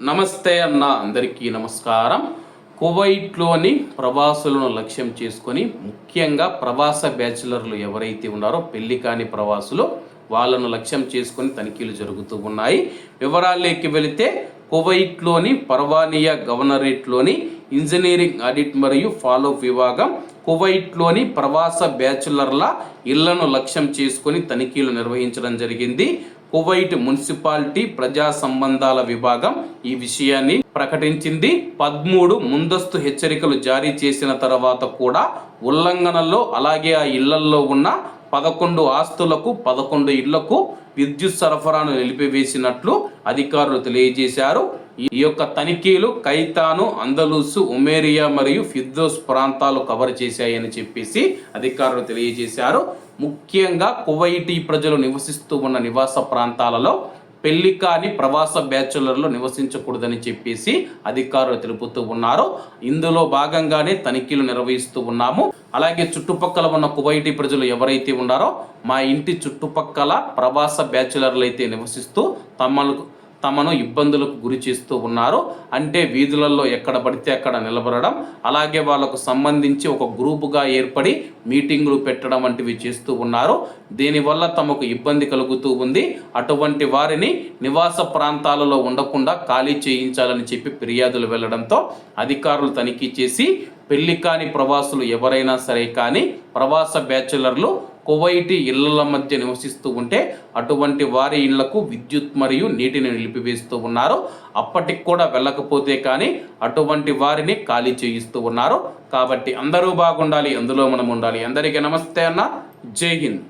నమస్తే అన్న అందరికీ నమస్కారం. కువైట్లోని ప్రవాసులను లక్ష్యం చేసుకొని ముఖ్యంగా ప్రవాస బ్యాచులర్లు ఎవరైతే ఉన్నారో పెళ్ళి కాని ప్రవాసులు వాళ్ళను లక్ష్యం చేసుకొని తనిఖీలు జరుగుతూ ఉన్నాయి. వివరాల్లోకి వెళితే కువైట్లోని పర్వానియా గవర్నరేట్లోని ఇంజనీరింగ్ ఆడిట్ మరియు ఫాలో విభాగం కువైట్లోని ప్రవాస బ్యాచులర్ల ఇళ్ళను లక్ష్యం చేసుకొని తనిఖీలు నిర్వహించడం జరిగింది. కువైట్ మున్సిపాలిటీ ప్రజా సంబంధాల విభాగం ఈ విషయాన్ని ప్రకటించింది. పదమూడు ముందస్తు హెచ్చరికలు జారీ చేసిన తర్వాత కూడా ఉల్లంఘనలో అలాగే ఆ ఇళ్ళల్లో ఉన్న పదకొండు ఆస్తులకు పదకొండు ఇళ్ళకు విద్యుత్ సరఫరాను నిలిపివేసినట్లు అధికారులు తెలియజేశారు. ఈ యొక్క తనిఖీలు కైతాను అందలూసు ఉమేరియా మరియు ఫిద్దోస్ ప్రాంతాలు కవర్ చేశాయని చెప్పేసి అధికారులు తెలియజేశారు. ముఖ్యంగా కువైటీ ప్రజలు నివసిస్తూ ఉన్న నివాస ప్రాంతాలలో పెళ్ళి కాని ప్రవాస బ్యాచులర్లు నివసించకూడదని చెప్పేసి అధికారులు తెలుపుతూ ఉన్నారు. ఇందులో భాగంగానే తనిఖీలు నిర్వహిస్తూ ఉన్నాము. అలాగే చుట్టుపక్కల ఉన్న కువైటీ ప్రజలు ఎవరైతే ఉన్నారో మా ఇంటి చుట్టుపక్కల ప్రవాస బ్యాచులర్లు అయితే నివసిస్తూ తమకు తమను ఇబ్బందులకు గురి చేస్తూ ఉన్నారు అంటే వీధులలో ఎక్కడ పడితే అక్కడ నిలబడడం అలాగే వాళ్ళకు సంబంధించి ఒక గ్రూపుగా ఏర్పడి మీటింగులు పెట్టడం వంటివి చేస్తూ ఉన్నారు దీనివల్ల తమకు ఇబ్బంది కలుగుతూ ఉంది. అటువంటి వారిని నివాస ప్రాంతాలలో ఉండకుండా ఖాళీ చేయించాలని చెప్పి ఫిర్యాదులు వెళ్ళడంతో అధికారులు తనిఖీ చేసి పెళ్ళి కాని ప్రవాసులు ఎవరైనా సరే కానీ ప్రవాస బ్యాచులర్లు కువైటి ఇళ్ళ మధ్య నివసిస్తూ ఉంటే అటువంటి వారి ఇళ్ళకు విద్యుత్ మరియు నీటిని నిలిపివేస్తూ ఉన్నారు. అప్పటికి కూడా వెళ్ళకపోతే కానీ అటువంటి వారిని ఖాళీ చేయిస్తూ ఉన్నారు. కాబట్టి అందరూ బాగుండాలి అందులో మనం ఉండాలి. అందరికీ నమస్తే అన్న. జై హింద్.